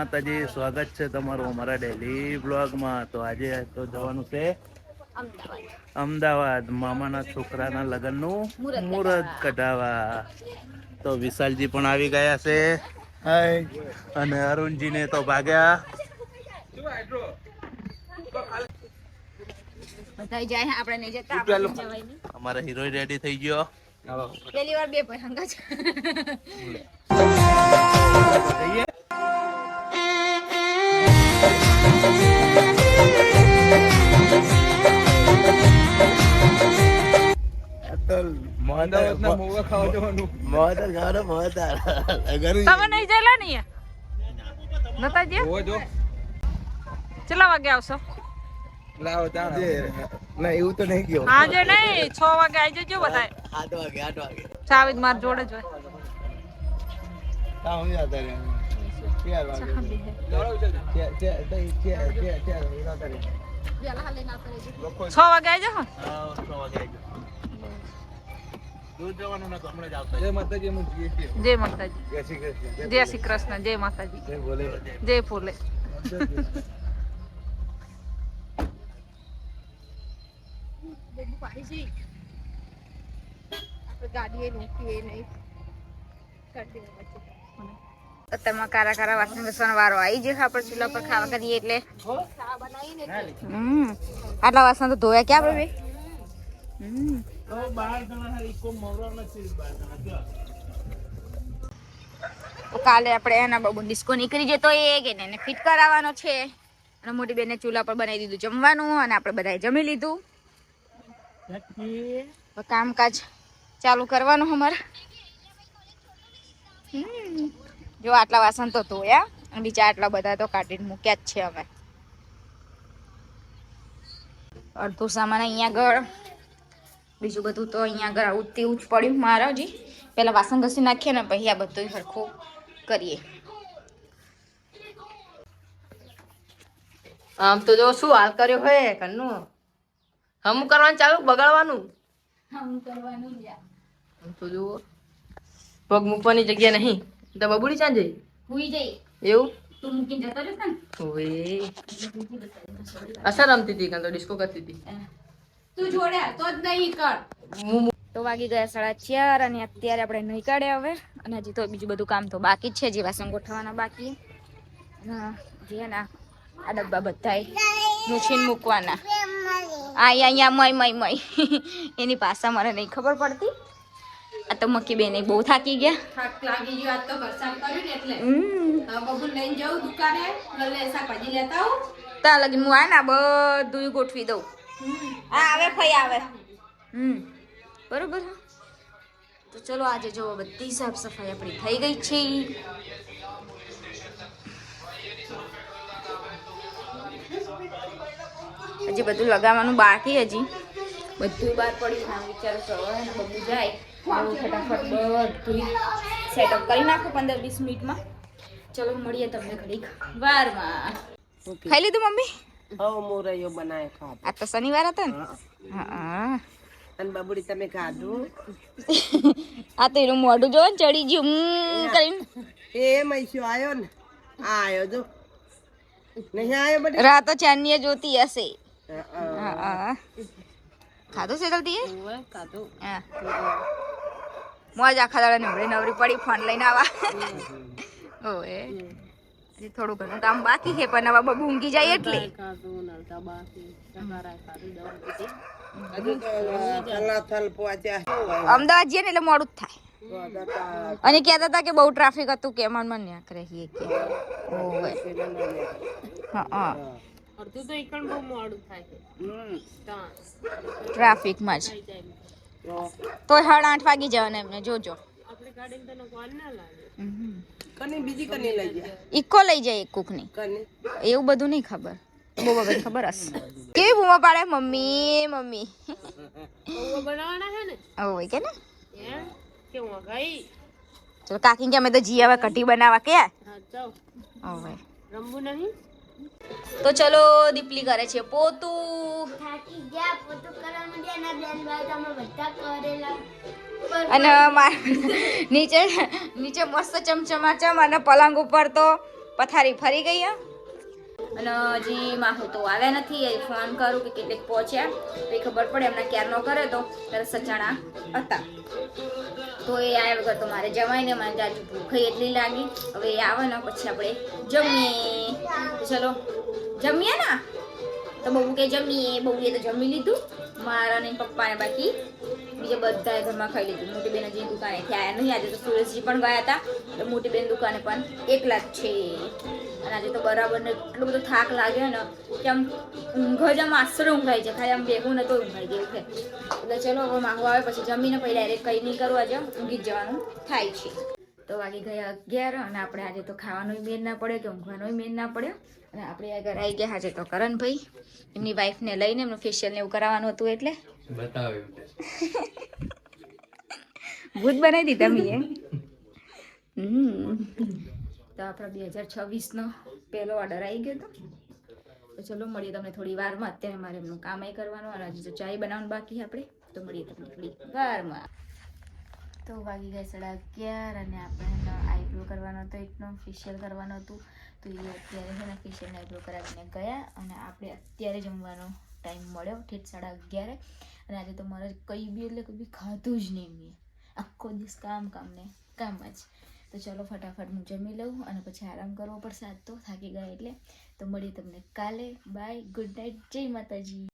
માતાજી સ્વાગત છે તમારું અમારા ડેલી બ્લોગમાં તો આજે તો જવાનું છે અમદાવાદ મામાના છોકરાના લગ્નનું મુહૂર્ત કઢાવા તો વિશાલજી પણ આવી ગયા છે. હાય અને અરુણજીને તો ભાગ્યા. અમારા હીરો રેડી થઈ ગયો. પહેલી વાર બે ભાઈ હંગા છે જઈએ તમે નહીં જયેલા ને નતા જે કેટલા વાગે આવશો ના એવું તો નહીં ગયો આજે નહીં છ વાગે આવી જજો બધા આઠ વાગે આઠ વાગે ચાવી માર જોડે જ હોય હું જતા રહે ચાર વાગે ચાર- ચાર- ચાર- ચાર- ચાર જતા રહે. છ વાગે આવી જાઓ છ વાગે આવી જાઓ. દૂર જવાનું નતું હમણાં જ આવતા જય માતાજી અમે જઈએ જય માતાજી. જય શ્રી કૃષ્ણ જય શ્રી કૃષ્ણ જય માતાજી. જય ભોલે. જય ફૂલે અત્યારમાં કારા કારા વાસણ ઘસવાનો વારો આવી જશે આપણે ચૂલા પર ખાવા કરીએ એટલે. આટલા વાસણ તો ધોયા ક્યાં આપણે હમ. કાલે આપણે એના બાબુ ડિસ્કો નીકળી જતો એ કે એને ફિટ કરાવવાનો છે. અને મોટી બેને ચૂલા પર બનાવી દીધું જમવાનું અને આપણે બધાએ જમી લીધું. કામકાજ ચાલુ કરવાનું અમારે. જો આટલા વાસણ તો ધોયા અને બીજા આટલા બધા તો કાઢીને મૂક્યા જ છે અમે અડધો સામાન અહીંયા આગળ. બીજું બધું તો અહીંયા આગળ આવું તેવું જ પડ્યું મારા હજી પહેલાં વાસણ ઘસી નાખીએ ને પછી આ બધું સરખું કરીએ. આમ તો જો શું હાલ કર્યો હોય ઘરનું? હમ કરવાનું ચાલુ બગાડવાનું? આમ તો જુઓ. પગ મૂકવાની જગ્યા નહીં. તો બબુડી ચાં જઈ? હુઈ જઈ. એવું? તું મૂકીને જતો રહેશે ને? ઓવે. અસર રમતી હતી કાં તો ડિસ્કો કરતી હતી. તું જોડે તો જ નહીં કર. તો વાગી ગયા સાડા ચાર અને અત્યારે આપણે નહીં કાઢ્યા હવે. અને હજી તો બીજું બધું કામ તો બાકી જ છે જે વાસણ ગોઠવવાના બાકી. હા, જે ના આ ડબ્બા બધાય મૂછીને મૂકવાના. આ અહીંયા મય મય મય. એની પાસા મને નહીં ખબર પડતી. આ તો મક્કી બેન બહુ થાકી ગયા. થાક લાગી ગયો આજ તો વરસાદ કર્યો ને એટલે. હમ. બબુ લઈને જાઉં દુકાને. શાકભાજી લેતા આવું. ત્યાં લગી હું આ ના બધું ગોઠવી દઉં. આ આવે ફઈ આવે. હમ બરોબર તો ચલો આજે જો બધી સાફ સફાઈ આપણી થઈ ગઈ છે. હજી બધું લગાવવાનું બાકી હજી. બધું બહાર પડ્યું ના વિચારો હવે ને બધું જાય. આવું ફટાફટ બધું સેટઅપ કરી નાખો પંદર વીસ મિનિટમાં. ચલો મળીએ તમને ઘડીક વારમાં. ખાઈ લીધું મમ્મી? હવ મોરૈયો બનાવે ખાધું. આ તો શનિવાર હતો ને? હા. અને બબડી તમે ખાધું? આ તો એનું મોઢું જો ચડી ગયું. કરીને. એ મૈસ્યો આવ્યો ને? આ આવ્યો જો. નહીં રાતો ચાંદીએ જોતી હશે. ખાધું છે ખાધું. મોજ આખા દાડા નવરી નવરી પડી ફોન લઈને આવા. ઓએ હજી થોડું ઘણું કામ બાકી છે પણ હવે બબુ ઊંઘી જાય એટલે. અમદાવાદ જઈએ ને એટલે મોડું જ થાય. અને કહેતા હતા કે બહુ ટ્રાફિક હતું કે મન મન ન્યા કરે કે. ઓવે હા હા. અડધું તો એકણ બહુ મોડું થાય. છે ટ્રાફિકમાં જ. તો સાડા આઠ વાગી જવાના એમને જોજો. હમ. કની? બીજી કની લઈ ગયા? ઈકો લઈ જાય એક કુકની. કની? એવું બધું નહીં ખબર. બહુ બધી ખબર હશે. કેવી બૂમો પાડે? Mummy mummy. ઓય કે ને? ચલો કાકી કે અમે તો જી હવે કઢી બનાવવા કે? ઓય રમવું નહીં? તો ચલો દીપલી કરે છે પોતું અને નીચે નીચે મસ્ત ચમચમાચમ અને પલંગ ઉપર તો પથારી ફરી ગઈ હે. અને હજી માહું તો આવ્યા નથી, એ ફોન કરું કે કેટલેક પહોંચ્યા. તો એ ખબર પડે એમના ક્યારનો કરે તો. ત્યારે સજાણા હતા. તો એ આવ્યા વગર તો મારે જવાય ને, મને જાજુ ભૂખઈ એટલી લાગી. હવે એ આવે ને, પછી આપણે જમીએ. ચલો, જમીએ ને? તો બહુ કે જમીએ બહુએ તો જમી લીધું. મારા ને પપ્પાને બાકી બીજા બધાએ ઘરમાં ખાઈ લીધું. મોટી બેન હજી દુકાનેથી આવ્યા નહીં. આજે તો સુરેશજી પણ ગયા હતા. તો મોટી બેન દુકાને પણ એકલા જ છે. અને આજે તો બરાબર ને એટલો બધો થાક લાગ્યો ને કે આમ ઊંઘ જ આમ આશરે ઊંઘાઈ છે ખાલી આમ બેગું ને તો ઊંઘાઈ ગયું છે એટલે ચલો, હવે માંગવા આવે, પછી જમીને પછી ડાયરેક્ટ કંઈ નહીં કરવા આજે. ઊંઘી જવાનું થાય છે. તો વાગી ગયા અગિયાર અને આપણે આજે તો ખાવાનું મેન ના પડ્યો કે ઊંઘવાનું મેન ના પડ્યો. અને આપણે આગળ આવી ગયા આજે તો કરણભાઈ. એમની વાઈફને લઈને એમનું ફેશિયલ ને એવું કરાવવાનું હતું એટલે. ભૂત બનાવી દીધા મેં હમ. તો આપણો બે હજાર છવ્વીસનો પહેલો ઓર્ડર આવી ગયો હતો. તો ચલો મળીએ તમને થોડી વારમાં. અત્યારે મારે એમનું કામ કરવાનું અને હજી તો ચાય બનાવવાનું બાકી આપણે. તો મળીએ તમને થોડી વારમાં. તો વાગી ગયા સાડા અગિયાર અને આપણે આઈબ્રો કરવાનો હતો, એકનો ફેશિયલ કરવાનો હતું. તો એ અત્યારે છે ને ફેશિયલ આઈબ્રો કરાવીને ગયા અને આપણે અત્યારે જમવાનો ટાઈમ મળ્યો ઠેઠ સાડા અગિયારે. અને આજે તો મારે કંઈ બી એટલે કંઈ બી ખાધું જ નહીં મેં. આખો દિવસ કામ કામ ને કામ જ. તો ચલો ફટાફટ હું જમી લઉં અને પછી આરામ કરવો પડશે. આજ તો થાકી ગયા એટલે. તો મળીએ તમને કાલે. બાય ગુડ નાઇટ જય માતાજી.